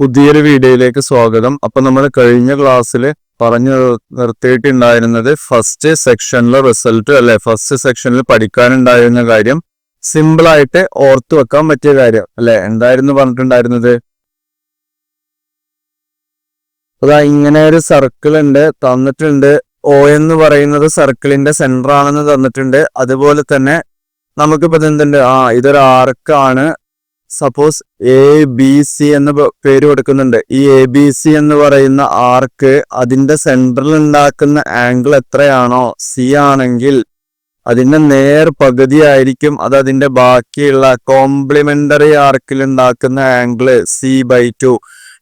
പുതിയൊരു വീഡിയോയിലേക്ക് സ്വാഗതം. അപ്പൊ നമ്മൾ കഴിഞ്ഞ ക്ലാസ്സിൽ പറഞ്ഞു നിർത്തിയിട്ടുണ്ടായിരുന്നത് ഫസ്റ്റ് സെക്ഷനിലെ റിസൾട്ട് അല്ലെ? ഫസ്റ്റ് സെക്ഷനിൽ പഠിക്കാനുണ്ടായിരുന്ന കാര്യം സിമ്പിൾ ആയിട്ട് ഓർത്തു വെക്കാൻ പറ്റിയ കാര്യം അല്ലെ? എന്തായിരുന്നു പറഞ്ഞിട്ടുണ്ടായിരുന്നത്? അതാ ഇങ്ങനെ ഒരു സർക്കിൾ ഉണ്ട് തന്നിട്ടുണ്ട്. ഒ എന്ന് പറയുന്നത് സർക്കിളിന്റെ സെന്റർ ആണെന്ന് തന്നിട്ടുണ്ട്. അതുപോലെ തന്നെ നമുക്കിപ്പോ എന്തുണ്ട് ആ ഇതൊരു ആർക്കാണ് സപ്പോസ് എ ബി സി എന്ന് പേര് കൊടുക്കുന്നുണ്ട്. ഈ എ ബി സി എന്ന് പറയുന്ന ആർക്ക് അതിന്റെ സെന്ററിൽ ഉണ്ടാക്കുന്ന ആംഗിൾ എത്രയാണോ സി ആണെങ്കിൽ അതിന്റെ നേർ പകുതി ആയിരിക്കും അത് അതിന്റെ ബാക്കിയുള്ള കോംപ്ലിമെന്ററി ആർക്കിൽ ഉണ്ടാക്കുന്ന ആംഗിൾ സി ബൈ ടു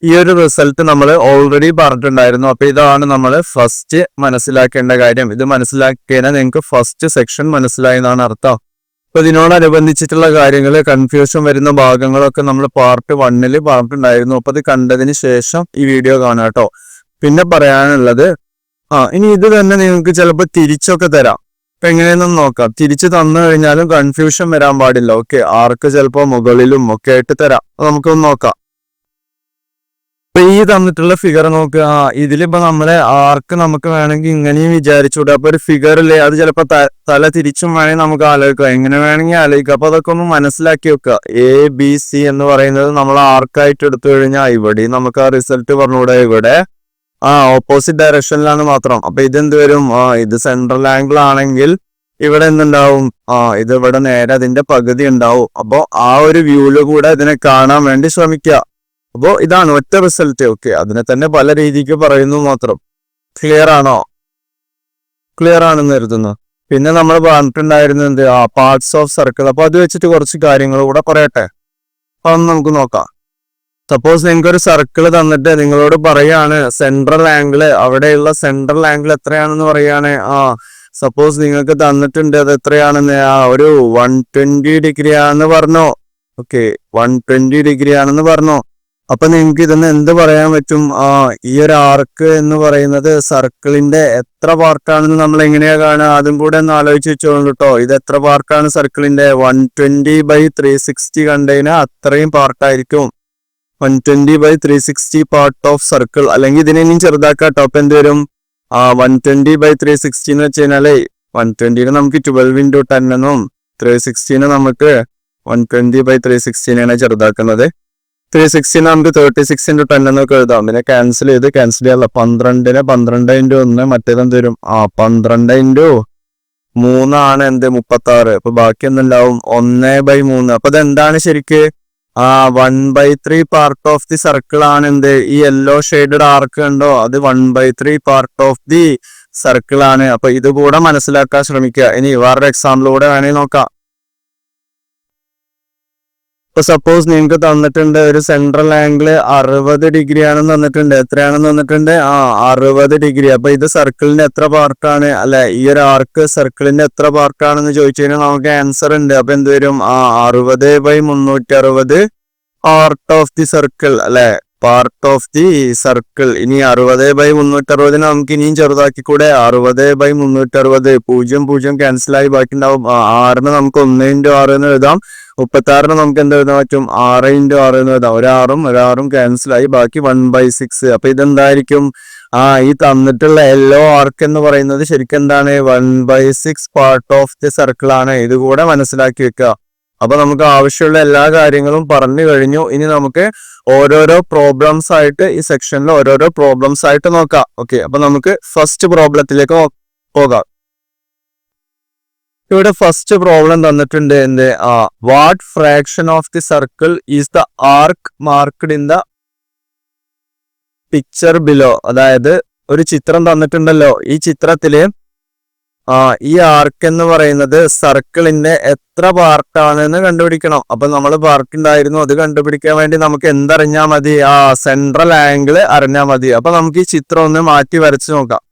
ഈ ഒരു റിസൾട്ട് നമ്മൾ ഓൾറെഡി പറഞ്ഞിട്ടുണ്ടായിരുന്നു. അപ്പൊ ഇതാണ് നമ്മൾ ഫസ്റ്റ് മനസ്സിലാക്കേണ്ട കാര്യം. ഇത് മനസ്സിലാക്കിയാൽ നിങ്ങൾക്ക് ഫസ്റ്റ് സെക്ഷൻ മനസ്സിലായി എന്നാണ് അർത്ഥം. അപ്പൊ ഇതിനോടനുബന്ധിച്ചിട്ടുള്ള കാര്യങ്ങൾ കൺഫ്യൂഷൻ വരുന്ന ഭാഗങ്ങളൊക്കെ നമ്മൾ പാർട്ട് വണ്ണിൽ പറഞ്ഞിട്ടുണ്ടായിരുന്നു. അപ്പൊ അത് കണ്ടതിന് ശേഷം ഈ വീഡിയോ കാണാട്ടോ പിന്നെ പറയാനുള്ളത് ആ ഇനി ഇത് തന്നെ നിങ്ങൾക്ക് ചിലപ്പോൾ തിരിച്ചൊക്കെ തരാം. ഇപ്പൊ എങ്ങനെയെന്നും നോക്കാം. തിരിച്ചു തന്നു കഴിഞ്ഞാലും കൺഫ്യൂഷൻ വരാൻ പാടില്ല. ഓക്കെ ആർക്ക് ചിലപ്പോൾ മുകളിലും ഒക്കെ ആയിട്ട് തരാം. നമുക്കൊന്ന് നോക്കാം. ഇപ്പൊ ഈ തന്നിട്ടുള്ള ഫിഗർ നോക്കുക ആ ഇതിലിപ്പോ നമ്മളെ ആർക്ക് നമുക്ക് വേണമെങ്കിൽ ഇങ്ങനെയും വിചാരിച്ചൂടെ അപ്പൊ ഒരു ഫിഗർ ഇല്ലേ അത് ചിലപ്പോ തല തിരിച്ചും വേണമെങ്കിൽ നമുക്ക് ആലോചിക്കാം. എങ്ങനെ വേണമെങ്കിൽ ആലോചിക്കാം. അപ്പൊ അതൊക്കെ ഒന്ന് മനസ്സിലാക്കി വെക്കുക. എ ബി സി എന്ന് പറയുന്നത് നമ്മൾ ആർക്കായിട്ട് എടുത്തു കഴിഞ്ഞാൽ ഇവിടെ നമുക്ക് ആ റിസൾട്ട് പറഞ്ഞുകൂടെ ഇവിടെ. ആ ഓപ്പോസിറ്റ് ഡയറക്ഷനിലാണ് മാത്രം. അപ്പൊ ഇതെന്ത് വരും? ആ ഇത് സെൻട്രൽ ആംഗിൾ ആണെങ്കിൽ ഇവിടെ എന്തുണ്ടാവും? ആ ഇത് ഇവിടെ നേരെ അതിന്റെ പകുതി ഉണ്ടാവും. അപ്പൊ ആ ഒരു വ്യൂൽ കൂടെ ഇതിനെ കാണാൻ വേണ്ടി ശ്രമിക്കുക. അപ്പോ ഇതാണ് ഒറ്റ റിസൾട്ട് ഓക്കെ അതിനെ തന്നെ പല രീതിക്ക് പറയുന്നു മാത്രം. ക്ലിയർ ആണോ? ക്ലിയർ ആണെന്ന് കരുതുന്നു. പിന്നെ നമ്മൾ പറഞ്ഞിട്ടുണ്ടായിരുന്നത് ആ പാർട്സ് ഓഫ് സർക്കിൾ അപ്പൊ അത് വെച്ചിട്ട് കുറച്ച് കാര്യങ്ങൾ കൂടെ കുറയട്ടെ അപ്പൊ ഒന്ന് നമുക്ക് നോക്കാം. സപ്പോസ് നിങ്ങൾക്ക് ഒരു സർക്കിൾ തന്നിട്ട് നിങ്ങളോട് പറയാണ് സെൻട്രൽ ആംഗിൾ അവിടെയുള്ള സെൻട്രൽ ആംഗിൾ എത്രയാണെന്ന് പറയാണ്? ആ സപ്പോസ് നിങ്ങൾക്ക് തന്നിട്ടുണ്ട് അത് എത്രയാണെന്ന്? ആ ഒരു വൺ ട്വന്റി ഡിഗ്രി ആണെന്ന് പറഞ്ഞോ. ഓക്കെ വൺ ട്വന്റി ഡിഗ്രി ആണെന്ന് പറഞ്ഞോ. അപ്പൊ നിങ്ങൾക്ക് ഇതെന്ന് എന്ത് പറയാൻ പറ്റും? ആ ഈ ഒരു ആർക്ക് എന്ന് പറയുന്നത് സർക്കിളിന്റെ എത്ര പാർട്ടാണെന്ന് നമ്മൾ എങ്ങനെയാ കാണുക? അതും കൂടെ ഒന്ന് ആലോചിച്ച് വെച്ചോളൂ കേട്ടോ ഇത് എത്ര പാർട്ടാണ് സർക്കിളിന്റെ one twenty by three sixty കണ്ടുകഴിഞ്ഞാൽ അത്രയും പാർട്ടായിരിക്കും one twenty by three sixty part of circle അല്ലെങ്കിൽ ഇതിനെ ഇനിയും ചെറുതാക്കാം ടോപ്പ് എന്ത് വരും? ആ one twenty by three sixty എന്ന് വെച്ച് കഴിഞ്ഞാൽ വൺ ട്വന്റിന് നമുക്ക് ട്വൽവ് ഇന്റു ടെൻ എന്നും ത്രീ സിക്സ്റ്റീന് നമുക്ക് വൺ ട്വന്റി ബൈ ത്രീ സിക്സ്റ്റീനാണ് ചെറുതാക്കുന്നത്. ത്രീ സിക്സ്റ്റീന് നമുക്ക് തേർട്ടി സിക്സ് ഇന്റു ടെൻ എന്നൊക്കെ എഴുതാം. പിന്നെ ക്യാൻസൽ ചെയ്ത് ക്യാൻസൽ ചെയ്യാതെ പന്ത്രണ്ടിന് പന്ത്രണ്ട് ഇന്റു ഒന്ന് മറ്റേതെന്ത് വരും ആ പന്ത്രണ്ട് ഇന്റു മൂന്നാണ് എന്ത്? മുപ്പത്തി ആറ് അപ്പൊ ബാക്കി എന്തുണ്ടാവും ഒന്ന് ബൈ മൂന്ന്. അപ്പൊ ഇതെന്താണ് ശരിക്ക്? ആ one by three part of the circle ആണ് എന്ത്? ഈ യെല്ലോ ഷെയ്ഡഡ് ആർക്ക് ഉണ്ടോ അത് one by three part of the circle ആണ്. അപ്പൊ ഇതുകൂടെ മനസ്സിലാക്കാൻ ശ്രമിക്കുക. ഇനി വേറൊരു എക്സാമ്പിൾ കൂടെ വേണമെങ്കിൽ നോക്കാം. ഇപ്പൊ സപ്പോസ് നിങ്ങൾക്ക് തന്നിട്ടുണ്ട് ഒരു സെൻട്രൽ ആംഗിൾ അറുപത് ഡിഗ്രി ആണെന്ന് തന്നിട്ടുണ്ട്. എത്രയാണെന്ന് തന്നിട്ടുണ്ട്? ആ അറുപത് ഡിഗ്രി അപ്പൊ ഇത് സർക്കിളിന്റെ എത്ര പാർട്ടാണ് അല്ലെ ഈ ഒരു ആർക്ക് സർക്കിളിന്റെ എത്ര പാർട്ടാണെന്ന് ചോദിച്ചു കഴിഞ്ഞാൽ നമുക്ക് ആൻസർ ഉണ്ട്. അപ്പൊ എന്ത് വരും? ആ അറുപത് ബൈ മുന്നൂറ്റി അറുപത് പാർട്ട് ഓഫ് ദി സർക്കിൾ അല്ലെ? പാർട്ട് ഓഫ് ദി സർക്കിൾ ഇനി അറുപത് ബൈ മുന്നൂറ്റി അറുപതിന് നമുക്ക് ഇനിയും ചെറുതാക്കിക്കൂടെ? അറുപത് ബൈ മുന്നൂറ്റി അറുപത് പൂജ്യം പൂജ്യം ക്യാൻസൽ ആയി ബാക്കി ഉണ്ടാവും ആ, ആറിന് നമുക്ക് ഒന്ന് ഇന്റു ആറ് എന്ന് എഴുതാം. മുപ്പത്തി ആറിന് നമുക്ക് എന്ത് എഴുതാൻ പറ്റും? ആറ് ഇന്റു ആറ് എന്ന് എഴുതാം. ഒരാറും ഒരാറും ക്യാൻസൽ ആയി. ബാക്കി വൺ ബൈ സിക്സ് അപ്പൊ ഇതെന്തായിരിക്കും? ആ ഈ തന്നിട്ടുള്ള എല്ലോ ആർക്ക് എന്ന് പറയുന്നത് ശരിക്കും എന്താണ് one by six part of the circle ആണ്. ഇത് കൂടെ മനസ്സിലാക്കി വെക്കുക. അപ്പൊ നമുക്ക് ആവശ്യമുള്ള എല്ലാ കാര്യങ്ങളും പറഞ്ഞു കഴിഞ്ഞു. ഇനി നമുക്ക് ഓരോരോ പ്രോബ്ലംസ് ആയിട്ട് ഈ സെക്ഷനിൽ ഓരോരോ പ്രോബ്ലംസ് ആയിട്ട് നോക്കാം. ഓക്കെ അപ്പൊ നമുക്ക് ഫസ്റ്റ് പ്രോബ്ലത്തിലേക്ക് പോകാം. ഇവിടെ ഫസ്റ്റ് പ്രോബ്ലം തന്നിട്ടുണ്ട് എന്ത്? ആ what fraction of the circle is the arc marked in the picture below അതായത് ഒരു ചിത്രം തന്നിട്ടുണ്ടല്ലോ. ഈ ചിത്രത്തിൽ ആ ഈ ആർക്ക് എന്ന് പറയുന്നത് സർക്കിളിന്റെ എത്ര പാർട്ടാണെന്ന് കണ്ടുപിടിക്കണം. അപ്പൊ നമ്മൾ പാർട്ട് ഉണ്ടായിരുന്നു അത് കണ്ടുപിടിക്കാൻ വേണ്ടി നമുക്ക് എന്തറിഞ്ഞാ മതി? ആ സെൻട്രൽ ആംഗിൾ അറിഞ്ഞാൽ മതി. അപ്പൊ നമുക്ക് ഈ ചിത്രം ഒന്ന് മാറ്റി വരച്ചു നോക്കാം.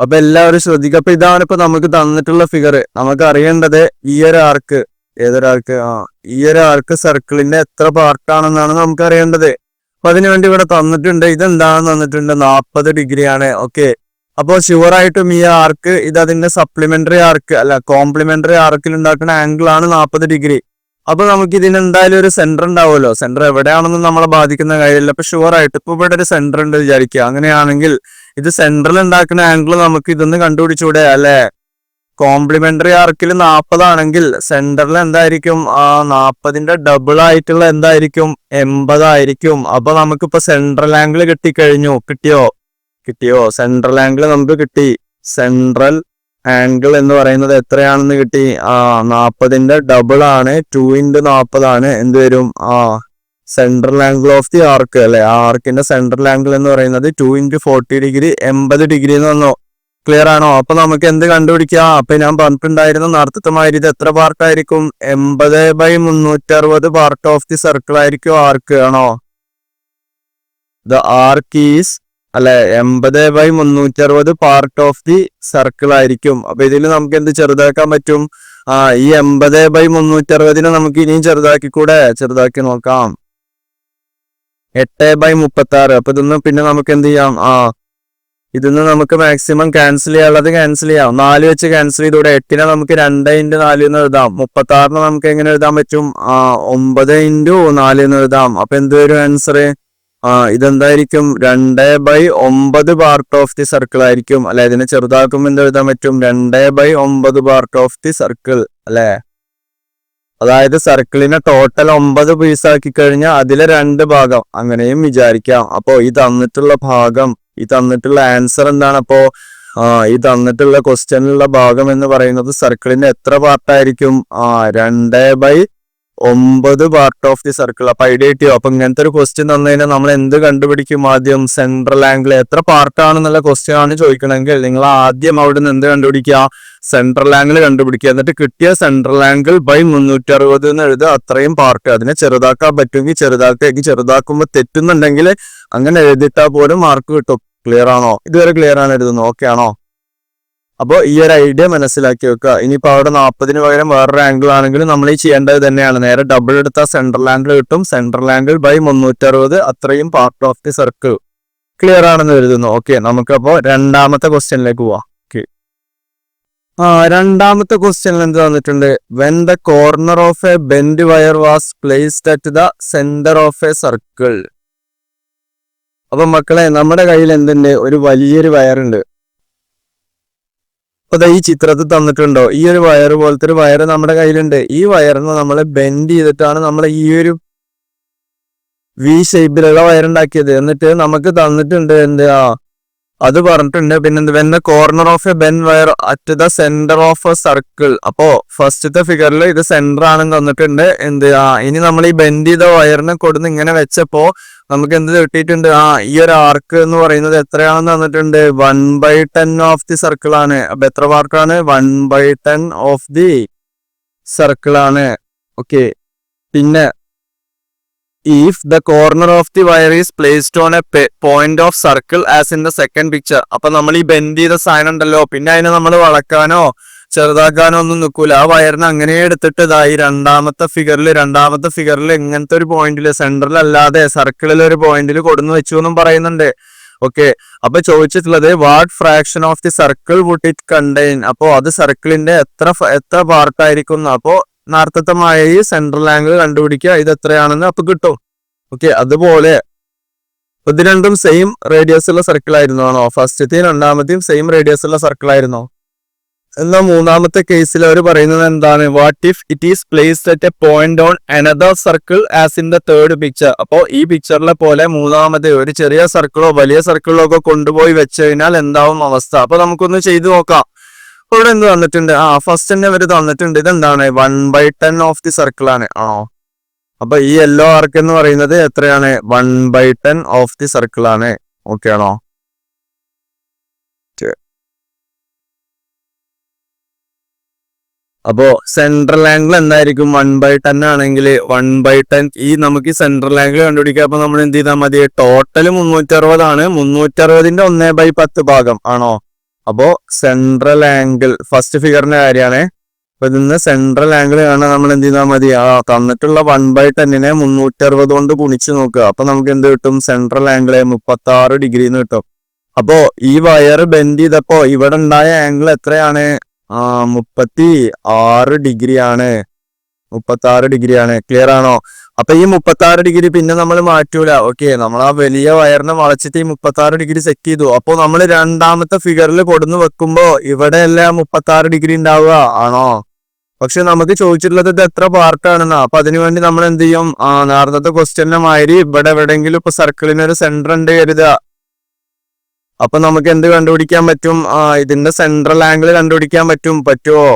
അപ്പൊ എല്ലാവരും ശ്രദ്ധിക്കുക അപ്പൊ ഇതാണ് ഇപ്പൊ നമുക്ക് തന്നിട്ടുള്ള ഫിഗർ നമുക്ക് അറിയേണ്ടത് ഈ ഒരു ആർക്ക് ഏതൊരാൾക്ക് ആ ഈ ഒരു ആർക്ക് സർക്കിളിന്റെ എത്ര പാർട്ടാണെന്നാണ് നമുക്ക് അറിയേണ്ടത്. അപ്പൊ അതിനുവേണ്ടി ഇവിടെ തന്നിട്ടുണ്ട്. ഇതെന്താണ് തന്നിട്ടുണ്ട്? നാൽപ്പത് ഡിഗ്രിയാണ് ഓക്കെ അപ്പോൾ ഷുവറായിട്ടും ഈ ആർക്ക് ഇത് അതിന്റെ സപ്ലിമെന്ററി ആർക്ക് അല്ല കോംപ്ലിമെന്ററി ആർക്കിൽ ഉണ്ടാക്കുന്ന ആംഗിൾ ആണ് നാൽപ്പത് ഡിഗ്രി അപ്പോൾ നമുക്ക് ഇതിന് എന്തായാലും ഒരു സെന്റർ ഉണ്ടാവുമല്ലോ. സെന്റർ എവിടെയാണെന്ന് നമ്മളെ ബാധിക്കുന്ന കാര്യമില്ല. അപ്പോൾ ഷുവർ ആയിട്ട് ഇവിടെ ഒരു സെന്റർ ഉണ്ട് വിചാരിക്കുക. അങ്ങനെയാണെങ്കിൽ ഇത് സെന്ററിൽ ഉണ്ടാക്കുന്ന ആംഗിൾ നമുക്ക് ഇതൊന്ന് കണ്ടുപിടിച്ചൂടെ അല്ലെ? കോംപ്ലിമെന്ററി ആർക്കിൽ നാൽപ്പതാണെങ്കിൽ സെന്ററിൽ എന്തായിരിക്കും? ആ നാൽപ്പതിന്റെ ഡബിൾ ആയിട്ടുള്ള എന്തായിരിക്കും? എൺപതായിരിക്കും. അപ്പൊ നമുക്കിപ്പോ സെൻട്രൽ ആംഗിൾ കിട്ടിക്കഴിഞ്ഞു. കിട്ടിയോ? കിട്ടിയോ? സെൻട്രൽ ആംഗിൾ നമുക്ക് കിട്ടി. സെൻട്രൽ ആംഗിൾ എന്ന് പറയുന്നത് എത്രയാണെന്ന് കിട്ടി? ആ നാൽപ്പതിന്റെ ഡബിൾ ആണ്. ടു ഇന്റു നാൽപ്പതാണ് എന്ത് വരും? ആ central angle of the arc അല്ലെ? ആ ആർക്കിന്റെ സെൻട്രൽ ആംഗിൾ എന്ന് പറയുന്നത് ടു ഇന്റു ഫോർട്ടി ഡിഗ്രി എൺപത് ഡിഗ്രി എന്ന് വന്നു. ക്ലിയർ ആണോ? അപ്പൊ നമുക്ക് എന്ത് കണ്ടുപിടിക്കാം? അപ്പൊ ഞാൻ പറഞ്ഞിട്ടുണ്ടായിരുന്ന നേരത്തെ ഇത് എത്ര പാർട്ടായിരിക്കും എൺപത് ബൈ മുന്നൂറ്ററുപത് പാർട്ട് ഓഫ് ദി സർക്കിൾ ആയിരിക്കും ആർക്ക് ആണോ? ദ ആർക്ക് ഈസ് അല്ലെ എൺപത് ബൈ മുന്നൂറ്റി അറുപത് പാർട്ട് ഓഫ് ദി സർക്കിൾ ആയിരിക്കും. അപ്പൊ ഇതിൽ നമുക്ക് എന്ത് ചെറുതാക്കാൻ പറ്റും? ആ ഈ എൺപത് ബൈ മുന്നൂറ്റി അറുപതിനെ നമുക്ക് ഇനിയും ചെറുതാക്കി കൂടെ ചെറുതാക്കി നോക്കാം. എട്ട് ബൈ മുപ്പത്തി ആറ് അപ്പൊ ഇതൊന്ന് പിന്നെ നമുക്ക് എന്ത് ചെയ്യാം? ആ ഇതിന്ന് നമുക്ക് മാക്സിമം ക്യാൻസൽ ചെയ്യാനുള്ളത് ക്യാൻസൽ ചെയ്യാം. നാല് വെച്ച് ക്യാൻസൽ ചെയ്തൂടെ. എട്ടിനെ നമുക്ക് രണ്ട് ഇന്റു നാല് എന്ന് എഴുതാം. മുപ്പത്തി ആറിന് നമുക്ക് എങ്ങനെ എഴുതാൻ പറ്റും? ആ ഒമ്പത് ഇന്റു നാല് എന്ന് എഴുതാം. അപ്പൊ എന്ത് വരും ആൻസർ ഇതെന്തായിരിക്കും? രണ്ട് ബൈ ഒമ്പത് പാർട്ട് ഓഫ് ദി സർക്കിൾ ആയിരിക്കും. അല്ലെ? ഇതിനെ ചെറുതാക്കുമ്പോൾ എന്ത് എഴുതാൻ പറ്റും? രണ്ട് ബൈ ഒമ്പത് പാർട്ട് ഓഫ് ദി സർക്കിൾ അല്ലെ? അതായത് സർക്കിളിനെ ടോട്ടൽ ഒമ്പത് ആക്കി കഴിഞ്ഞാൽ അതിലെ രണ്ട് ഭാഗം. അങ്ങനെയും വിചാരിക്കാം. അപ്പോ ഈ തന്നിട്ടുള്ള ഭാഗം ഈ തന്നിട്ടുള്ള ആൻസർ എന്താണ്? അപ്പോ ആ ഈ തന്നിട്ടുള്ള ക്വസ്റ്റ്യനിലുള്ള ഭാഗം എന്ന് പറയുന്നത് സർക്കിളിന്റെ എത്ര പാർട്ടായിരിക്കും ആ രണ്ട് ബൈ ഒമ്പത് പാർട്ട് ഓഫ് ദി സർക്കിൾ അപ്പൊ ഐഡിയ കിട്ടിയോ? അപ്പൊ ഇങ്ങനത്തെ ഒരു ക്വസ്റ്റ്യൻ തന്നു കഴിഞ്ഞാൽ നമ്മൾ എന്ത് കണ്ടുപിടിക്കും ആദ്യം? സെൻട്രൽ ആംഗിൾ എത്ര പാർട്ട് പാർട്ടാണെന്നുള്ള ക്വസ്റ്റ്യൻ ആണ് ചോദിക്കണമെങ്കിൽ നിങ്ങൾ ആദ്യം അവിടെ നിന്ന് എന്ത് കണ്ടുപിടിക്കുക? സെൻട്രൽ ആംഗിൾ കണ്ടുപിടിക്കുക. എന്നിട്ട് കിട്ടിയ സെൻട്രൽ ആംഗിൾ ബൈ മുന്നൂറ്റി അറുപത് എന്ന് എഴുതുക. അത്രയും പാർട്ട് അതിനെ ചെറുതാക്കാൻ പറ്റുമെങ്കിൽ ചെറുതാക്കി ചെറുതാക്കുമ്പോൾ തെറ്റുന്നുണ്ടെങ്കിൽ അങ്ങനെ എഴുതിട്ടാൽ പോലും മാർക്ക് കിട്ടും. ക്ലിയർ ആണോ? ഇതുവരെ ക്ലിയർ ആണ് എഴുതുന്നത്. ഓക്കെ ആണോ? അപ്പോൾ ഈ ഒരു ഐഡിയ മനസ്സിലാക്കി വെക്കുക. ഇനിയിപ്പോൾ അവിടെ നാൽപ്പതിന് പകരം വേറൊരു ആംഗിൾ ആണെങ്കിൽ നമ്മൾ ഈ ചെയ്യേണ്ടത് തന്നെയാണ്. നേരെ ഡബിൾ എടുത്താൽ സെൻട്രൽ ആംഗിൾ കിട്ടും. സെൻട്രൽ ആംഗിൾ ബൈ മുന്നൂറ്ററുപത് അത്രയും part of the circle clear ആണെന്ന് കരുതുന്നു. ഓക്കെ നമുക്കപ്പോൾ രണ്ടാമത്തെ ക്വസ്റ്റ്യനിലേക്ക് പോവാം. ആ രണ്ടാമത്തെ ക്വസ്റ്റ്യനിൽ എന്ത് തന്നിട്ടുണ്ട് when the corner of a bend wire was placed at the centre of a circle അപ്പൊ മക്കളെ നമ്മുടെ കയ്യിൽ എന്തുണ്ട്? ഒരു വലിയൊരു വയറുണ്ട് അപ്പൊ ഈ ചിത്രത്തിൽ തന്നിട്ടുണ്ടോ? ഈ ഒരു വയർ പോലത്തെ ഒരു വയർ നമ്മുടെ കയ്യിലുണ്ട്. ഈ വയറിന് നമ്മൾ ബെൻഡ് ചെയ്തിട്ടാണ് നമ്മൾ ഈ ഒരു വി ഷേപ്പിലുള്ള വയറുണ്ടാക്കിയത്. എന്നിട്ട് നമുക്ക് തന്നിട്ടുണ്ട് എന്താ അത് പറഞ്ഞിട്ടുണ്ട്. പിന്നെ when the corner of a bend wire at the centre of a circle അപ്പോ ഫസ്റ്റത്തെ ഫിഗറിൽ ഇത് സെന്റർ ആണെന്ന് തന്നിട്ടുണ്ട്. എന്ത്? ആ ഇനി നമ്മൾ ഈ ബെൻഡ് ചെയ്ത വയറിനെ കൊടുന്ന് ഇങ്ങനെ വെച്ചപ്പോ നമുക്ക് എന്ത് കിട്ടിയിട്ടുണ്ട്? ആ ഈ ഒരു ആർക്ക് എന്ന് പറയുന്നത് എത്രയാണെന്ന് തന്നിട്ടുണ്ട്? One by ten of the circle ആണ്. അപ്പൊ എത്ര പാർട്ടാണ് one by ten of the circle ആണ്. ഓക്കെ പിന്നെ if the corner of the wire is placed on a point of circle as in the second picture അപ്പൊ നമ്മൾ ഈ bend ചെയ്ത സാധനം ഉണ്ടല്ലോ. പിന്നെ അതിനെ നമ്മൾ വളക്കാനോ ചെറുതാക്കാനോ ഒന്നും നിൽക്കൂല. ആ വയറിന് അങ്ങനെ എടുത്തിട്ട് ഇതായി രണ്ടാമത്തെ ഫിഗറിൽ രണ്ടാമത്തെ ഫിഗറിൽ ഇങ്ങനത്തെ ഒരു പോയിന്റിൽ സെന്ററിൽ അല്ലാതെ സർക്കിളിൽ ഒരു പോയിന്റിൽ കൊടുന്നു വെച്ചു എന്നും പറയുന്നുണ്ട്. ഓക്കെ അപ്പൊ ചോദിച്ചിട്ടുള്ളത് what fraction of the circle would it contain അപ്പോ അത് സർക്കിളിന്റെ എത്ര എത്ര പാർട്ടായിരിക്കും അപ്പോ നാർത്ഥത്തമായ ഈ സെൻട്രൽ ആംഗിൾ കണ്ടുപിടിക്കുക. ഇത് എത്രയാണെന്ന് അപ്പൊ കിട്ടും. ഓക്കെ അതുപോലെ ഇത് രണ്ടും സെയിം റേഡിയസ് ഉള്ള സർക്കിൾ ആണോ ഫസ്റ്റത്തെയും രണ്ടാമത്തെയും സെയിം റേഡിയസ് ഉള്ള സർക്കിൾ ആയിരുന്നോ? എന്നാൽ മൂന്നാമത്തെ കേസിൽ അവർ പറയുന്നത് എന്താണ്? What if it is placed at a point on another circle as in the third picture അപ്പോൾ ഈ പിക്ചറിലെ പോലെ മൂന്നാമത്തെ ഒരു ചെറിയ സർക്കിളോ വലിയ സർക്കിളോ ഒക്കെ കൊണ്ടുപോയി വെച്ച് കഴിഞ്ഞാൽ എന്താവും അവസ്ഥ? അപ്പൊ നമുക്കൊന്ന് ചെയ്തു നോക്കാം. ഇവിടെ എന്ത് തന്നിട്ടുണ്ട്? ആ ഫസ്റ്റ് തന്നെ അവർ തന്നിട്ടുണ്ട്. ഇതെന്താണ്? One by ten of the circle ആണ്. ആണോ? അപ്പൊ ഈ യെല്ലോ ആർക്ക് എന്ന് പറയുന്നത് എത്രയാണ്? One by ten of the circle ആണ്. ഓക്കെ ആണോ? അപ്പോ സെൻട്രൽ ആംഗിൾ എന്തായിരിക്കും? വൺ ബൈ ടെൻ ആണെങ്കിൽ വൺ ബൈ ടെൻ ഈ നമുക്ക് ഈ സെൻട്രൽ ആംഗിൾ കണ്ടുപിടിക്കുക അപ്പൊ നമ്മൾ എന്ത് ചെയ്താൽ മതി? ടോട്ടൽ മുന്നൂറ്റി അറുപതാണ് മുന്നൂറ്റി അറുപതിന്റെ ഒന്നേ ബൈ പത്ത് ഭാഗം. ആണോ? അപ്പോ സെൻട്രൽ ആംഗിൾ ഫസ്റ്റ് ഫിഗറിന്റെ കാര്യമാണ്. അപ്പൊ ഇതിന്ന് സെൻട്രൽ ആംഗിൾ കാണാൻ നമ്മൾ എന്ത് ചെയ്താൽ മതി? ആ തന്നിട്ടുള്ള വൺ ബൈ ടെന്നിനെ മുന്നൂറ്റി അറുപത് കൊണ്ട് ഗുണിച്ച് നോക്കുക. അപ്പൊ നമുക്ക് എന്ത് കിട്ടും? സെൻട്രൽ ആംഗിൾ മുപ്പത്തി ആറ് ഡിഗ്രി എന്ന് കിട്ടും. അപ്പോ ഈ വയർ ബെൻഡ് ചെയ്തപ്പോ ഇവിടെ ഉണ്ടായ ആംഗിൾ എത്രയാണ്? ആ മുപ്പത്തി ആറ് ഡിഗ്രി ആണ്. മുപ്പത്തി ആറ് ഡിഗ്രി ആണ്. ക്ലിയർ ആണോ? അപ്പൊ ഈ മുപ്പത്തി ആറ് ഡിഗ്രി പിന്നെ നമ്മൾ മാറ്റൂല. ഓക്കെ നമ്മൾ ആ വലിയ വയറിനെ വളച്ചിട്ട് ഈ മുപ്പത്തി ആറ് ഡിഗ്രി സെറ്റ് ചെയ്തു. അപ്പൊ നമ്മൾ രണ്ടാമത്തെ ഫിഗറിൽ കൊടുന്ന് വെക്കുമ്പോ ഇവിടെ എല്ലാം മുപ്പത്തി ആറ് ഡിഗ്രി ഉണ്ടാവുക? ആണോ? പക്ഷെ നമുക്ക് ചോദിച്ചിട്ടുള്ളത് ഇത് എത്ര പാർട്ടാണെന്നാ. അപ്പൊ അതിനുവേണ്ടി നമ്മൾ എന്ത് ചെയ്യും? ആ നേരത്തെ ക്വസ്റ്റ്യന്റെ മാതിരി ഇവിടെ എവിടെയെങ്കിലും ഇപ്പൊ സർക്കിളിന് ഒരു സെന്റർ ഉണ്ട് കരുതുക. അപ്പൊ നമുക്ക് എന്ത് കണ്ടുപിടിക്കാൻ പറ്റും? ആ ഇതിന്റെ സെൻട്രൽ ആംഗിൾ കണ്ടുപിടിക്കാൻ പറ്റും. പറ്റുമോ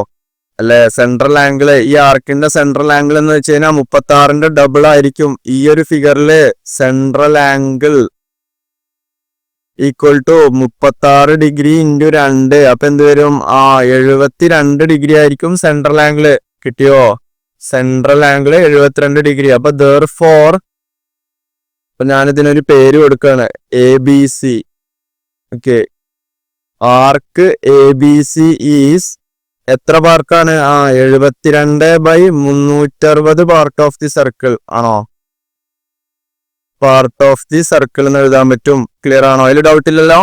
അല്ലെ? സെൻട്രൽ ആംഗിൾ ഈ ആർക്കിന്റെ സെൻട്രൽ ആംഗിൾ എന്ന് വെച്ച് കഴിഞ്ഞാൽ മുപ്പത്തി ആറിന്റെ ഡബിൾ ആയിരിക്കും. ഈ ഒരു ഫിഗറിൽ സെൻട്രൽ ആംഗിൾ ഈക്വൽ ടു മുപ്പത്തി ആറ് ഡിഗ്രി ഇന്റു രണ്ട്. അപ്പൊ എന്ത് വരും? ആ എഴുപത്തി രണ്ട് ഡിഗ്രി ആയിരിക്കും സെൻട്രൽ ആംഗിൾ കിട്ടിയോ? സെൻട്രൽ ആംഗിൾ എഴുപത്തിരണ്ട് ഡിഗ്രി അപ്പൊ ദർ ഫോർ അപ്പൊ ഞാനിതിനൊരു പേര് കൊടുക്കുകയാണ്. A B C okay arc A B C is എത്ര പാർക്കാണ് ആ എഴുപത്തിരണ്ട് ബൈ മുന്നൂറ്ററുപത് പാർക്ക് ഓഫ് ദി സർക്കിൾ ആണോ? പാർട്ട് ഓഫ് ദി സർക്കിൾ എന്ന് എഴുതാൻ പറ്റും. ക്ലിയർ ആണോ? അതിൽ ഡൗട്ട് ഇല്ലല്ലോ?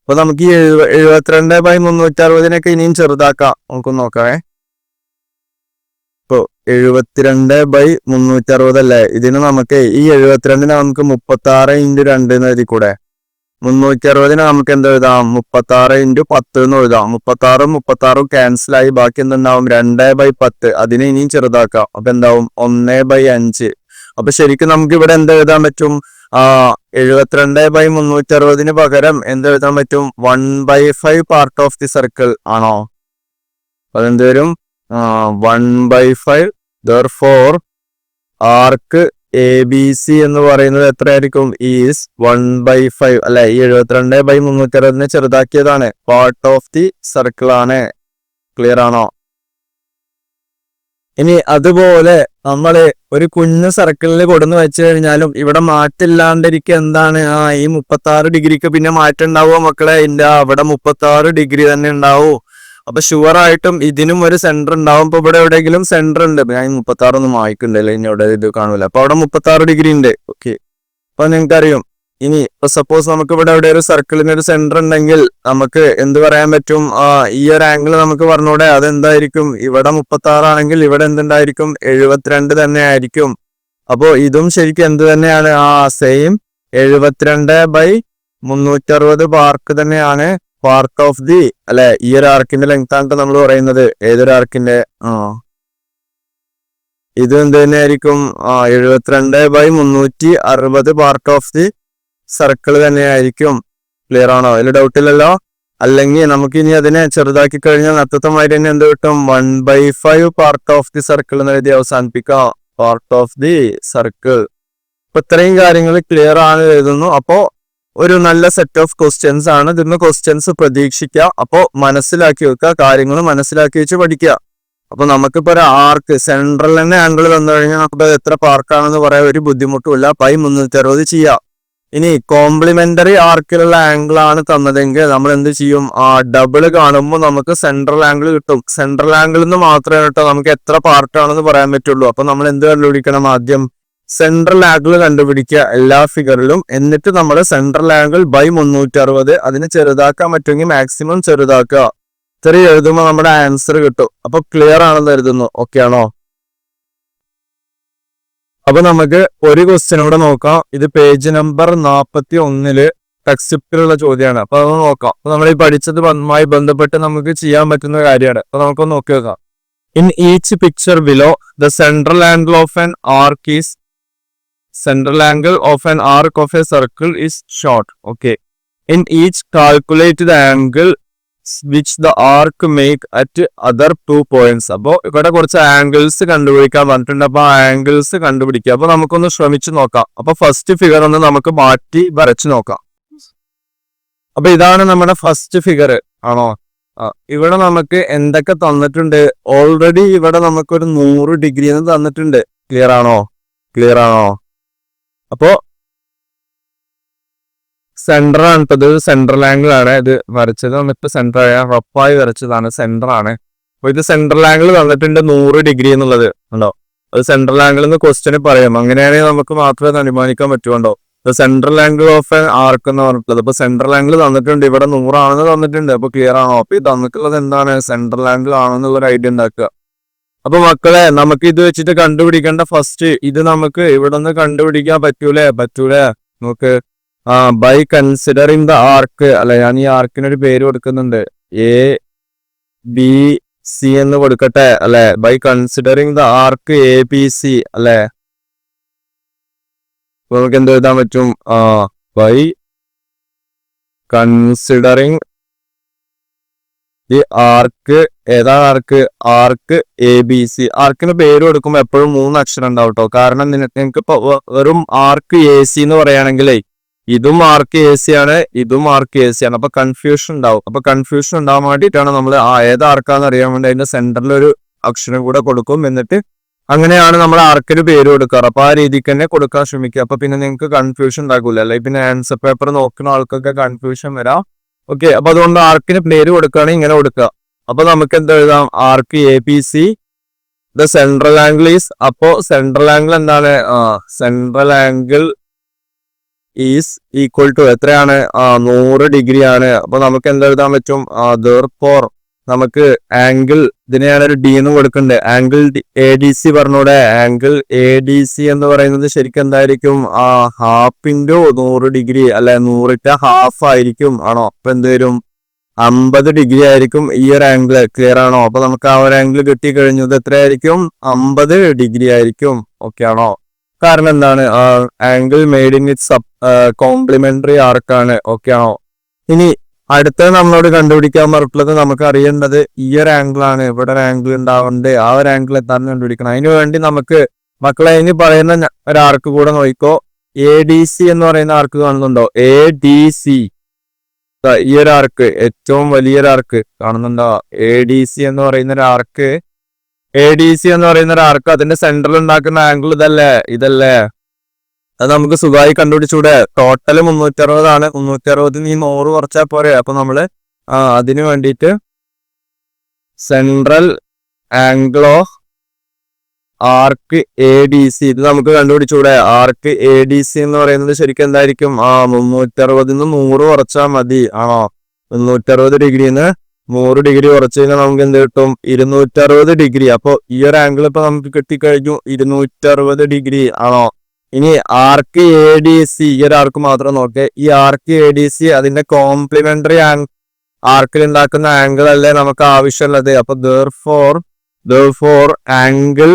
അപ്പൊ നമുക്ക് ഈ എഴുപ- എഴുപത്തിരണ്ട് ബൈ മുന്നൂറ്റി അറുപതിനൊക്കെ ഇനിയും ചെറുതാക്കാം. നമുക്ക് നോക്കാവേ. ഇപ്പോ എഴുപത്തിരണ്ട് ബൈ മുന്നൂറ്റി അറുപത് അല്ലേ ഇതിന് നമുക്ക് ഈ എഴുപത്തിരണ്ടിന് നമുക്ക് മുപ്പത്തി ആറ് ഇന്റു രണ്ട് എന്ന് എഴുതി കൂടെ മുന്നൂറ്റി അറുപതിന് നമുക്ക് എന്ത് എഴുതാം? മുപ്പത്തി ആറ് ഇന്റു പത്ത് എന്ന് എഴുതാം. മുപ്പത്തി ആറും മുപ്പത്തി ആറും ക്യാൻസൽ ആയി. ബാക്കി എന്തുണ്ടാവും? രണ്ട് ബൈ പത്ത്. അതിനെ ഇനിയും ചെറുതാക്കാം. അപ്പൊ എന്താവും? ഒന്ന് ബൈ അഞ്ച്. അപ്പൊ ശരിക്കും നമുക്ക് ഇവിടെ എന്ത് എഴുതാൻ പറ്റും? എഴുപത്തിരണ്ട് ബൈ മുന്നൂറ്റി അറുപതിന് പകരം എന്ത് എഴുതാൻ പറ്റും? One by five part of the circle ആണോ? അതെന്ത് വരും? One by five therefore arc A B C എന്ന് പറയുന്നത് എത്രയായിരിക്കും? ഈസ് വൺ ബൈ ഫൈവ് അല്ലെ ഈ എഴുപത്തിരണ്ട് ബൈ മുന്നൂറ്റി അറുപതിനെ ചെറുതാക്കിയതാണ്. പാർട്ട് ഓഫ് ദി സർക്കിൾ ആണ്. ക്ലിയർ ആണോ? ഇനി അതുപോലെ നമ്മൾ ഒരു കുഞ്ഞു സർക്കിളിൽ കൊടുന്ന് വെച്ച് കഴിഞ്ഞാലും ഇവിടെ മാറ്റില്ലാണ്ടിരിക്കുക എന്താണ്? ആ ഈ മുപ്പത്തി ആറ് ഡിഗ്രിക്ക് പിന്നെ മാറ്റം ഉണ്ടാവുമോ മക്കളെ? ഇല്ല അവിടെ മുപ്പത്തി ആറ് ഡിഗ്രി തന്നെ ഉണ്ടാവൂ. അപ്പൊ ഷുവർ ആയിട്ടും ഇതിനും ഒരു സെന്റർ ഉണ്ടാവും. ഇപ്പൊ ഇവിടെ എവിടെയെങ്കിലും സെന്റർ ഉണ്ട്. ഞാൻ മുപ്പത്തി ആറ് ഒന്നും ഇനി ഇവിടെ ഇത് കാണൂല. അപ്പൊ അവിടെ മുപ്പത്തി ആറ് ഡിഗ്രി ഉണ്ട്. ഓക്കെ അപ്പൊ നിങ്ങൾക്കറിയും. ഇനി ഇപ്പൊ സപ്പോസ് നമുക്ക് ഇവിടെ എവിടെ ഒരു സർക്കിളിന് ഒരു സെന്റർ ഉണ്ടെങ്കിൽ നമുക്ക് എന്ത് പറയാൻ പറ്റും? ഈ ഒരു ആംഗിൾ നമുക്ക് പറഞ്ഞൂടെ? അതെന്തായിരിക്കും? ഇവിടെ മുപ്പത്തി ആറാണെങ്കിൽ ഇവിടെ എന്തുണ്ടായിരിക്കും? എഴുപത്തിരണ്ട് തന്നെ ആയിരിക്കും. അപ്പോ ഇതും ശരിക്കും എന്ത് തന്നെയാണ്? ആ സെയിം എഴുപത്തിരണ്ട് ബൈ മുന്നൂറ്ററുപത് പാർക്ക് തന്നെയാണ് പാർക്ക് ഓഫ് ദി അല്ലെ? ഈ ഒരു ആർക്കിന്റെ ലെങ്ത് ആണ് നമ്മൾ പറയുന്നത്. ഏതൊരു ആർക്കിന്റെ ആ. ഇത് എന്ത് തന്നെയായിരിക്കും? ആ എഴുപത്തിരണ്ട് ബൈ മുന്നൂറ്റി അറുപത് പാർട്ട് ഓഫ് ദി സർക്കിൾ തന്നെയായിരിക്കും ക്ലിയർ ആണോ? അതിൽ ഡൗട്ട് ഇല്ലല്ലോ? അല്ലെങ്കിൽ നമുക്ക് ഇനി അതിനെ ചെറുതാക്കി കഴിഞ്ഞാൽ നത്തത്വമായിട്ട് തന്നെ എന്ത് കിട്ടും? One by five part of the circle എന്ന് എഴുതി അവസാനിപ്പിക്കാം. പാർട്ട് ഓഫ് ദി സർക്കിൾ അപ്പൊ ഇത്രയും കാര്യങ്ങൾ ക്ലിയർ ആണ് എഴുതുന്നു. അപ്പോ ഒരു നല്ല സെറ്റ് ഓഫ് ക്വസ്റ്റ്യൻസ് ആണ്. ഇതിന്ന് ക്വസ്റ്റ്യൻസ് പ്രതീക്ഷിക്കുക അപ്പോ മനസ്സിലാക്കി വെക്കുക. കാര്യങ്ങൾ മനസ്സിലാക്കി വെച്ച് പഠിക്കുക. അപ്പൊ നമുക്കിപ്പോ ഒരു ആർക്ക് സെൻട്രൽ തന്നെ ആംഗിൾ തന്നു കഴിഞ്ഞാൽ നമുക്ക് എത്ര പാർക്കാണെന്ന് പറയാൻ ഒരു ബുദ്ധിമുട്ടുമില്ല പൈ മുന്നൂറ്റി അറുപത് ചെയ്യാം. ഇനി കോംപ്ലിമെന്ററി ആർക്കിലുള്ള ആംഗിൾ ആണ് തന്നതെങ്കിൽ നമ്മൾ എന്ത് ചെയ്യും? ആ ഡബിൾ കാണുമ്പോൾ നമുക്ക് സെൻട്രൽ ആംഗിൾ കിട്ടും. സെൻട്രൽ ആംഗിൾ നിന്ന് മാത്രമേ കേട്ടോ നമുക്ക് എത്ര പാർട്ടാണെന്ന് പറയാൻ പറ്റുള്ളൂ. അപ്പൊ നമ്മൾ എന്ത് കണ്ടുപിടിക്കണം ആദ്യം? സെൻട്രൽ ആംഗിൾ കണ്ടുപിടിക്കുക എല്ലാ ഫിഗറിലും എന്നിട്ട് നമ്മൾ സെൻട്രൽ ആംഗിൾ ബൈ മുന്നൂറ്റി അറുപത് അതിന് ചെറുതാക്കാൻ പറ്റുമെങ്കിൽ മാക്സിമം ചെറുതാക്കുക. ഇത്രയും എഴുതുമ്പോൾ നമ്മുടെ ആൻസർ കിട്ടും. അപ്പൊ ക്ലിയർ ആണെന്ന് കരുതുന്നു. ഓക്കെ ആണോ? അപ്പൊ നമുക്ക് ഒരു ക്വസ്റ്റ്യൻ കൂടെ നോക്കാം. ഇത് പേജ് നമ്പർ നാപ്പത്തി ഒന്നിൽ ടെക്സ്റ്റിലുള്ള ചോദ്യമാണ്. അപ്പൊ അത് നോക്കാം. അപ്പൊ നമ്മൾ ഈ പഠിച്ചത് ബന്ധമായി ബന്ധപ്പെട്ട് നമുക്ക് ചെയ്യാൻ പറ്റുന്ന കാര്യമാണ്. അപ്പൊ നമുക്കൊന്ന് നോക്കി നോക്കാം. In each picture below the central angle of an arc is central angle of an arc of a circle is short okay in each calculate the angle which the arc make at other two points അപ്പോൾ ഇവിടെ കുറച്ച് angles കണ്ടുപിടിക്കാൻ പറഞ്ഞിട്ടുണ്ട് അപ്പോൾ angles കണ്ടുപിടിക്കുക. അപ്പോൾ നമുക്കൊന്ന് ശ്രമിച്ചു നോക്കാം. അപ്പോൾ ഫസ്റ്റ് ഫിഗർ ഒന്ന് നമുക്ക് മാറ്റി വരച്ചു നോക്കാം. അപ്പൊ ഇതാണ് നമ്മുടെ ഫസ്റ്റ് ഫിഗർ ആണോ? ഇവിടെ നമുക്ക് എന്തൊക്കെ തന്നിട്ടുണ്ട്? ഓൾറെഡി ഇവിടെ നമുക്കൊരു നൂറ് ഡിഗ്രി എന്ന് തന്നിട്ടുണ്ട്. ക്ലിയർ ആണോ? ക്ലിയർ ആണോ? അപ്പോ സെന്റർ ആണ് ഇത് സെൻട്രൽ ആംഗിൾ ആണ്. ഇത് വരച്ചത് നമ്മളിപ്പോ സെന്റർ ആയ റഫായി വരച്ചതാണ്. സെന്റർ ആണ്. അപ്പൊ ഇത് സെൻട്രൽ ആംഗിൾ തന്നിട്ടുണ്ട് നൂറ് ഡിഗ്രി എന്നുള്ളത്. ഉണ്ടോ അത് സെൻട്രൽ ആംഗിൾ എന്ന് ക്വസ്റ്റ്യന് പറയാം. അങ്ങനെയാണെങ്കിൽ നമുക്ക് മാത്രമേ അനുമാനിക്കാൻ പറ്റുണ്ടോ സെൻട്രൽ ആംഗിൾ ഓഫ് ആർക്ക് എന്ന് പറഞ്ഞിട്ടുള്ളത്. അപ്പൊ സെൻട്രൽ ആംഗിൾ തന്നിട്ടുണ്ട്. ഇവിടെ നൂറാണെന്ന് തന്നിട്ടുണ്ട്. അപ്പൊ ക്ലിയർ ആണോ? അപ്പൊ ഈ തന്നിട്ടുള്ളത് എന്താണ്? സെൻട്രൽ ആംഗിൾ ആണെന്നുള്ള ഒരു ഐഡിയ ഉണ്ടാക്കുക. അപ്പൊ മക്കളെ നമുക്ക് ഇത് വെച്ചിട്ട് കണ്ടുപിടിക്കേണ്ട ഫസ്റ്റ് ഇത് നമുക്ക് ഇവിടെ നിന്ന് കണ്ടുപിടിക്കാൻ പറ്റൂലേ? പറ്റൂലേ? നോക്ക്. ആ ബൈ കൺസിഡറിങ് ദ ആർക്ക് അല്ല ഞാൻ ഈ ആർക്കിനൊരു പേര് കൊടുക്കുന്നുണ്ട്. എ ബി സി എന്ന് കൊടുക്കട്ടെ അല്ലെ? By considering the arc A B C അല്ലെ? അപ്പൊ നമുക്ക് എന്ത് എഴുതാൻ പറ്റും? ആ ബൈ കൺസിഡറിങ് ഈ ആർക്ക് ഏതാ arc arc A B C ആർക്കിന് പേര് കൊടുക്കുമ്പോൾ എപ്പോഴും മൂന്ന് അക്ഷരം ഉണ്ടാവും കേട്ടോ കാരണം നിങ്ങൾക്ക് ഇപ്പൊ വെറും ആർക്ക് എ സി എന്ന് പറയുകയാണെങ്കിലേ ഇതും ആർക്ക് എ സി ആണ് ഇതും ആർക്ക് എ സി ആണ്. അപ്പൊ കൺഫ്യൂഷൻ ഉണ്ടാവും. അപ്പൊ കൺഫ്യൂഷൻ ഉണ്ടാവാൻ വേണ്ടിയിട്ടാണ് നമ്മൾ ആ ഏത് ആർക്കാന്ന് അറിയാൻ വേണ്ടി അതിന്റെ സെന്ററിൽ ഒരു അക്ഷരം കൂടെ കൊടുക്കും. എന്നിട്ട് അങ്ങനെയാണ് നമ്മൾ ആർക്കൊരു പേര് കൊടുക്കാറ്. അപ്പൊ ആ രീതിക്ക് തന്നെ കൊടുക്കാൻ ശ്രമിക്കുക. അപ്പൊ പിന്നെ നിങ്ങൾക്ക് കൺഫ്യൂഷൻ ഉണ്ടാക്കൂല. അല്ലെ? പിന്നെ ആൻസർ പേപ്പർ നോക്കുന്ന ആൾക്കൊക്കെ കൺഫ്യൂഷൻ വരാം. ഓക്കെ അപ്പൊ അതുകൊണ്ട് ആർക്കിന് പേര് കൊടുക്കുകയാണെങ്കിൽ ഇങ്ങനെ കൊടുക്കുക. അപ്പൊ നമുക്ക് എന്താ എഴുതാം? Arc A P C the central angle is അപ്പോ സെൻട്രൽ ആംഗിൾ എന്താണ്? Central angle is equal to എത്രയാണ്? നൂറ് ഡിഗ്രി ആണ് അപ്പൊ നമുക്ക് എന്തെഴുതാൻ പറ്റും? ദർ ഫോർ നമുക്ക് ആംഗിൾ ഇതിനെയാണ് ഒരു ഡി എന്ന് കൊടുക്കുന്നുണ്ട്. ആംഗിൾ എ ഡി സി പറഞ്ഞൂടെ? ആംഗിൾ എ ഡി സി എന്ന് പറയുന്നത് ശരിക്കും എന്തായിരിക്കും? ആ ഹാഫ് ഇന്റു നൂറ് ഡിഗ്രി അല്ലെ നൂറിറ്റ ഹാഫ് ആയിരിക്കും. ആണോ? അപ്പൊ എന്ത് വരും? അമ്പത് ഡിഗ്രി ആയിരിക്കും ഈ ഒരു ആംഗിൾ ക്ലിയർ ആണോ? അപ്പൊ നമുക്ക് ആ ഒരു ആംഗിൾ കിട്ടി കഴിഞ്ഞത് എത്രയായിരിക്കും? അമ്പത് ഡിഗ്രി ആയിരിക്കും. ഓക്കെ ആണോ? കാരണം എന്താണ്? Angle made in it sub complementary ആർക്കാണ്? ഓക്കെ ആണോ? ഇനി അടുത്ത നമ്മളോട് കണ്ടുപിടിക്കാൻ പറഞ്ഞിട്ടുള്ളത് നമുക്ക് അറിയേണ്ടത് ഈ ഒരു ആംഗിൾ ആണ്. ഇവിടെ ഒരു ആംഗിൾ ഉണ്ടാവുന്നുണ്ട്. ആ ഒരു ആംഗിൾ എന്താണെന്ന് കണ്ടുപിടിക്കണം. അതിനു വേണ്ടി നമുക്ക് മക്കളെ ഇനി പറയുന്ന ഒരാർക്ക് ഒരു ആർക്ക് കൂടെ നോക്കിക്കോ. എ ഡി സി എന്ന് പറയുന്ന ആർക്ക് കാണുന്നുണ്ടോ? എ ഡി സി ഈ ഒരു ആർക്ക് ഏറ്റവും വലിയൊരു ആർക്ക് കാണുന്നുണ്ടോ? എ ഡി സി എന്ന് പറയുന്ന ഒരു ആർക്ക്. എ ഡി സി എന്ന് പറയുന്ന ഒരു ആർക്ക് അതിന്റെ സെന്ററിൽ ഉണ്ടാക്കുന്ന ആംഗിൾ ഇതല്ലേ? ഇതല്ലേ? അത് നമുക്ക് സുഖമായി കണ്ടുപിടിച്ചൂടെ. ടോട്ടൽ മുന്നൂറ്റി അറുപതാണ് മുന്നൂറ്റി അറുപത് നീ നൂറ് കുറച്ചാൽ പോരെ. അപ്പൊ നമ്മൾ അതിന് വേണ്ടിയിട്ട് central angle arc A D C ഇത് നമുക്ക് കണ്ടുപിടിച്ചൂടെ. ആർക്ക് എ ഡി സി എന്ന് പറയുന്നത് ശരിക്കും എന്തായിരിക്കും? ആ മുന്നൂറ്റി അറുപതിന് നൂറ് കുറച്ചാൽ മതി. ആണോ? മുന്നൂറ്റി അറുപത് ഡിഗ്രിന്ന് നൂറ് ഡിഗ്രി കുറച്ച് കഴിഞ്ഞാൽ നമുക്ക് എന്ത് കിട്ടും? ഇരുന്നൂറ്റി അറുപത് ഡിഗ്രി. അപ്പോൾ ഈ ഒരു ആംഗിൾ ഇപ്പൊ നമുക്ക് കിട്ടിക്കഴിഞ്ഞു. ഇരുന്നൂറ്റി അറുപത് ഡിഗ്രി. ആണോ? ഇനി ആർക്ക് എ ഡി സി ഈ ഒരു ആർക്ക് മാത്രം നോക്കേ. ഈ ആർക്ക് എ ഡി സി അതിന്റെ കോംപ്ലിമെന്ററി ആർക്കിൽ ഉണ്ടാക്കുന്ന ആംഗിൾ അല്ലേ നമുക്ക് ആവശ്യമുള്ളത്. അപ്പൊ therefore therefore angle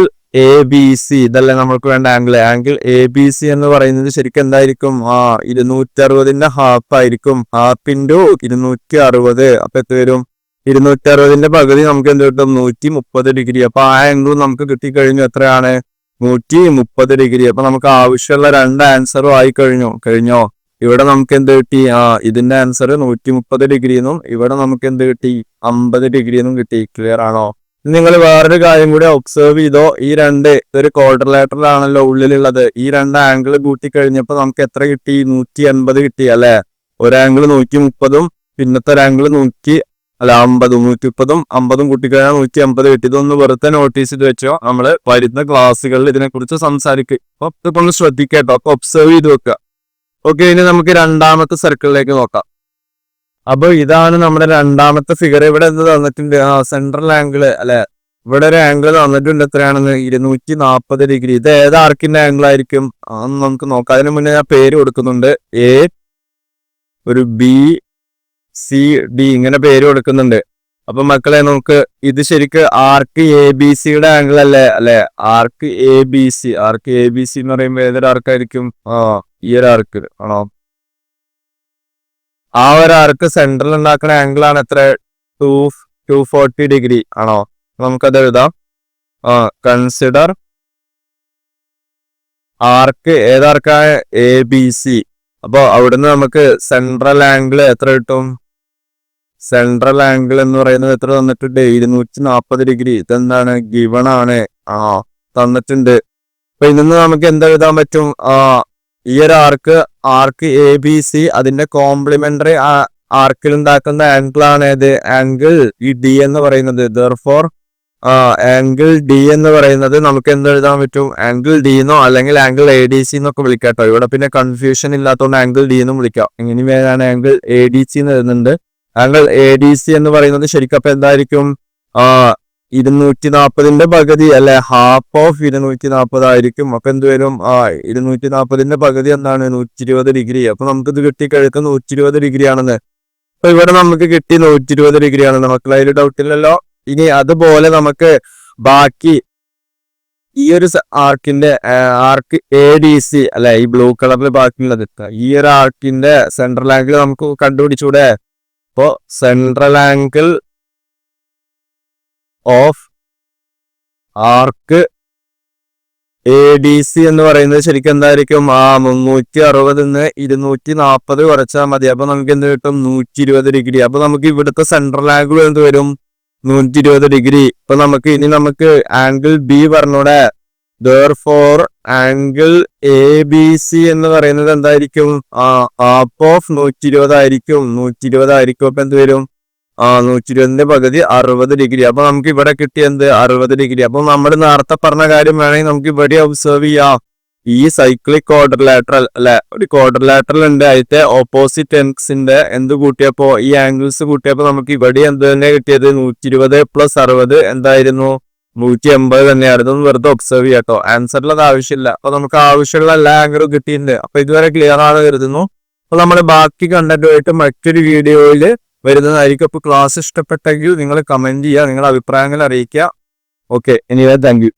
A B C ഇതല്ലേ നമുക്ക് വേണ്ട angle angle A B C എന്ന് പറയുന്നത് ശരിക്കും എന്തായിരിക്കും? ആ ഇരുന്നൂറ്റി അറുപതിന്റെ ഹാഫ് ആയിരിക്കും. ഹാഫ് ഇന്റു ഇരുന്നൂറ്റി അറുപത് അപ്പൊ എത്ര വരും? ഇരുന്നൂറ്റി അറുപതിന്റെ പകുതി നമുക്ക് എന്ത് കിട്ടും? നൂറ്റി മുപ്പത് ഡിഗ്രി. അപ്പൊ ആ ആംഗിൾ നമുക്ക് കിട്ടിക്കഴിഞ്ഞു. എത്രയാണ്? നൂറ്റി മുപ്പത് ഡിഗ്രി. അപ്പൊ നമുക്ക് ആവശ്യമുള്ള രണ്ട് ആൻസറും ആയി കഴിഞ്ഞു. കഴിഞ്ഞോ? ഇവിടെ നമുക്ക് എന്ത് കിട്ടി? ആ ഇതിന്റെ ആൻസർ നൂറ്റി മുപ്പത് ഡിഗ്രി എന്നും ഇവിടെ നമുക്ക് എന്ത് കിട്ടി? അമ്പത് ഡിഗ്രി എന്നും കിട്ടി. ക്ലിയർ ആണോ? നിങ്ങൾ വേറൊരു കാര്യം കൂടി ഒബ്സർവ് ചെയ്തോ? ഈ രണ്ട് ഇതൊരു ക്വാർട്ടർ ആണല്ലോ ഉള്ളിലുള്ളത്. ഈ രണ്ട് ആംഗിൾ കൂട്ടി കഴിഞ്ഞപ്പോ നമുക്ക് എത്ര കിട്ടി? നൂറ്റി എൺപത് കിട്ടി അല്ലെ? ഒരു ആംഗിൾ നൂറ്റി മുപ്പതും പിന്നത്തെ ഒരു ആംഗിൾ നൂറ്റി അല്ല അമ്പതും നൂറ്റി മുപ്പതും അമ്പതും കൂട്ടിക്കഴിഞ്ഞാൽ നൂറ്റി അമ്പത് കിട്ടി ഇതൊന്ന് വെറുതെ നോട്ടീസ് ചെയ്ത് വെച്ചോ. നമ്മൾ വരുന്ന ക്ലാസ്സുകളിൽ ഇതിനെക്കുറിച്ച് സംസാരിക്കും. അപ്പൊ ഇപ്പൊ ഒന്ന് ശ്രദ്ധിക്കട്ടോ. അപ്പൊ ഒബ്സർവ് ചെയ്ത് വെക്കുക ഓക്കെ ഇനി നമുക്ക് രണ്ടാമത്തെ സർക്കിളിലേക്ക് നോക്കാം. അപ്പൊ ഇതാണ് നമ്മുടെ രണ്ടാമത്തെ ഫിഗർ ഇവിടെ എന്ത് തന്നിട്ടുണ്ട്? ആ സെൻട്രൽ ആംഗിൾ അല്ലെ? ഇവിടെ ഒരു ആംഗിൾ തന്നിട്ടുണ്ട്. എത്രയാണെന്ന്? ഇരുന്നൂറ്റി നാൽപ്പത് ഡിഗ്രി ഇത് ഏത് ആർക്കിന്റെ ആംഗിൾ ആയിരിക്കും? അതൊന്ന് നമുക്ക് നോക്കാം. അതിന് മുന്നേ ഞാൻ പേര് കൊടുക്കുന്നുണ്ട്. എ ഒരു ബി സി ഡി ഇങ്ങനെ പേര് കൊടുക്കുന്നുണ്ട്. അപ്പൊ മക്കളെ നമുക്ക് ഇത് ശരിക്ക് ആർക്ക് എ ബി സിയുടെ ആംഗിൾ അല്ലേ? അല്ലെ? Arc A B C arc A B C എന്ന് പറയുമ്പോൾ ഏതൊരു ആർക്കായിരിക്കും ആ ഈ ഒരു ആർക്ക് ആണോ? ആ ഒരു ആർക്ക് സെന്ററിൽ ഉണ്ടാക്കുന്ന ആംഗിൾ ആണ് എത്ര? ടു ടു ഫോർട്ടി ഡിഗ്രി ആണോ? നമുക്കത് എഴുതാം. ആ കൺസിഡർ ആർക്ക് ഏതാർക്കാണ് എ ബി സി അപ്പൊ അവിടുന്ന് നമുക്ക് സെൻട്രൽ ആംഗിൾ എത്ര കിട്ടും? സെൻട്രൽ ആംഗിൾ എന്ന് പറയുന്നത് എത്ര തന്നിട്ടുണ്ട് ഇരുന്നൂറ്റി നാൽപ്പത് ഡിഗ്രി ഇതെന്താണ്? ഗിവൺ ആണ്. ആ തന്നിട്ടുണ്ട്. അപ്പൊ ഇതിന്ന് നമുക്ക് എന്താ എഴുതാൻ പറ്റും? ആ ഈ ഒരു arc arc A B C അതിന്റെ കോംപ്ലിമെന്ററി ആർക്കിൽ ഉണ്ടാക്കുന്ന ആംഗിൾ ആണ് ഏത്? ആംഗിൾ ഈ ഡി എന്ന് പറയുന്നത്. ദർഫോർ ആ ആംഗിൾ ഡി എന്ന് പറയുന്നത് നമുക്ക് എന്ത് എഴുതാൻ പറ്റും? ആംഗിൾ ഡി എന്നോ അല്ലെങ്കിൽ ആംഗിൾ എ ഡി സി എന്നൊക്കെ വിളിക്കാട്ടോ. ഇവിടെ പിന്നെ കൺഫ്യൂഷൻ ഇല്ലാത്തതുകൊണ്ട് ആംഗിൾ ഡി എന്നും വിളിക്കാം. ഇങ്ങനെ വേണം ആംഗിൾ എ ഡി സി എന്ന് എഴുതുന്നുണ്ട്. ആംഗിൾ എ ഡി സി എന്ന് പറയുന്നത് ശരിക്കും അപ്പൊ എന്തായിരിക്കും? ആ ഇരുന്നൂറ്റി നാൽപ്പതിന്റെ പകുതി അല്ലെ? ഹാഫ് ഓഫ് ഇരുന്നൂറ്റി നാൽപ്പതായിരിക്കും അപ്പൊ എന്ത് വരും? ആ ഇരുന്നൂറ്റി നാൽപ്പതിന്റെ പകുതി എന്താണ്? നൂറ്റി ഇരുപത് ഡിഗ്രി. അപ്പൊ നമുക്കിത് കിട്ടിക്കഴിഞ്ഞാൽ നൂറ്റി ഇരുപത് ഡിഗ്രി ആണെന്ന് അപ്പൊ ഇവിടെ നമുക്ക് കിട്ടി നൂറ്റി ഇരുപത് ഡിഗ്രി ആണെന്ന് മക്കളെ അതിൽ ഡൗട്ട് ഇല്ലല്ലോ. ഇനി അതുപോലെ നമുക്ക് ബാക്കി ഈ ഒരു ആർക്കിന്റെ ആർക്ക് എ ഡി സി അല്ലെ ഈ ബ്ലൂ കളറിൽ ബാക്കിയുള്ളത്. ഈ ഒരു ആർക്കിന്റെ സെൻട്രൽ ആംഗിൾ നമുക്ക് കണ്ടുപിടിച്ചൂടെ? അപ്പോ central angle of arc A D C എന്ന് പറയുന്നത് ശരിക്കും എന്തായിരിക്കും? ആ മുന്നൂറ്റി അറുപതിൽ നിന്ന് ഇരുന്നൂറ്റി നാൽപ്പത് കുറച്ചാൽ മതി. അപ്പൊ നമുക്ക് എന്ത് കിട്ടും? നൂറ്റി ഇരുപത് ഡിഗ്രി. അപ്പൊ നമുക്ക് ഇവിടുത്തെ സെൻട്രൽ ആംഗിൾ എന്ത് വരും? നൂറ്റി ഇരുപത് ഡിഗ്രി. ഇപ്പൊ നമുക്ക് ഇനി നമുക്ക് ആംഗിൾ ബി പറഞ്ഞൂടെ. Therefore angle A B C എന്ന് പറയുന്നത് എന്തായിരിക്കും? ആ ഹാഫ് ഓഫ് നൂറ്റി ഇരുപതായിരിക്കും നൂറ്റി ഇരുപതായിരിക്കും അപ്പൊ എന്ത് വരും? ആ നൂറ്റി ഇരുപതിന്റെ പകുതി അറുപത് ഡിഗ്രി. അപ്പൊ നമുക്ക് ഇവിടെ കിട്ടിയ എന്ത്? അറുപത് ഡിഗ്രി. അപ്പൊ നമ്മൾ നേരത്തെ പറഞ്ഞ കാര്യം വേണമെങ്കിൽ നമുക്ക് ഇവിടെ ഒബ്സർവ് ചെയ്യാം. ഈ സൈക്ലിക് ക്വാഡ്രിലാറ്ററൽ അല്ലെ ഒരു ക്വാഡ്രിലാറ്ററൽ ഉണ്ട്. അതിന്റെ ഓപ്പോസിറ്റ് എൻസിന്റെ എന്ത് കൂട്ടിയപ്പോ ഈ ആംഗിൾസ് കൂട്ടിയപ്പോ നമുക്ക് ഇവിടെ എന്ത് തന്നെ കിട്ടിയത്? നൂറ്റി ഇരുപത് പ്ലസ് അറുപത് എന്തായിരുന്നു? നൂറ്റി എൺപത് തന്നെയായിരുന്നു വെറുതെ ഒബ്സർവ് ചെയ്യാട്ടോ ആൻസറിലത് ആവശ്യമില്ല. അപ്പൊ നമുക്ക് ആവശ്യമുള്ള എല്ലാ ആംഗിളും കിട്ടിയിട്ടുണ്ട്. അപ്പൊ ഇതുവരെ ക്ലിയർ ആണ് കരുതുന്നു. അപ്പൊ നമ്മൾ ബാക്കി കണ്ടന്റുമായിട്ട് മറ്റൊരു വീഡിയോയിൽ വരുന്നതായിരിക്കും. അപ്പൊ ക്ലാസ് ഇഷ്ടപ്പെട്ടെങ്കിൽ നിങ്ങൾ കമന്റ് ചെയ്യുക നിങ്ങളുടെ അഭിപ്രായങ്ങൾ അറിയിക്കുക. Okay anyway thank you